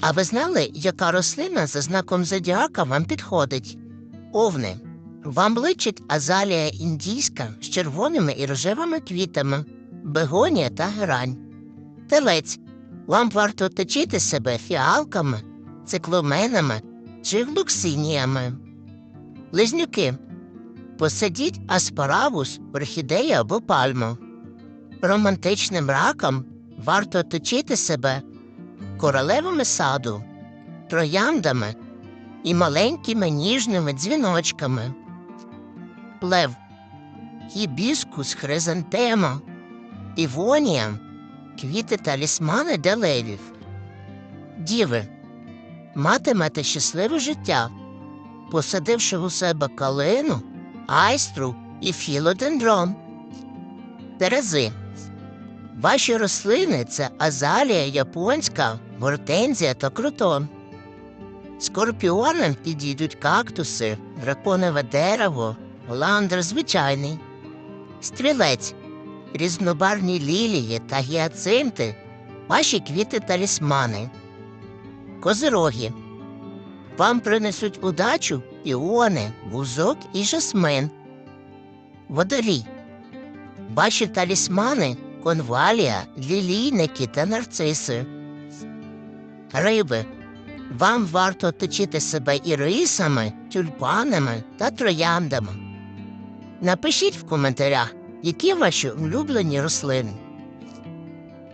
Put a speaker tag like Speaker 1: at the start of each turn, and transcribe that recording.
Speaker 1: А ви знали, яка рослина за знаком зодіака вам підходить? Овни. Вам личить азалія індійська з червоними і рожевими квітами, бегонія та герань. Телець. Вам варто точити себе фіалками, цикломенами чи глуксиніями. Близнюки. Посадіть аспарагус, орхідею або пальму. Романтичним раком варто точити себе королевами саду, трояндами і маленькими ніжними дзвіночками. Лев, гібіскус, хризантема, івонія, квіти талісмани для левів. Діви, матимете щасливе життя, посадивши у себе калину, айстру і філодендрон. Терези. Ваші рослини це азалія японська, гортензія та крутон. Скорпіонам підійдуть кактуси, драконове дерево, оландр звичайний. Стрілець, різнобарвні лілії та гіацинти, ваші квіти талісмани. Козироги. Вам принесуть удачу іони, вузок і жасмин. Водолій. Ваші талісмани конвалія, лілійники та нарциси. Риби. Вам варто оточити себе ірисами, тюльпанами та трояндами. Напишіть в коментарях, які ваші улюблені рослини.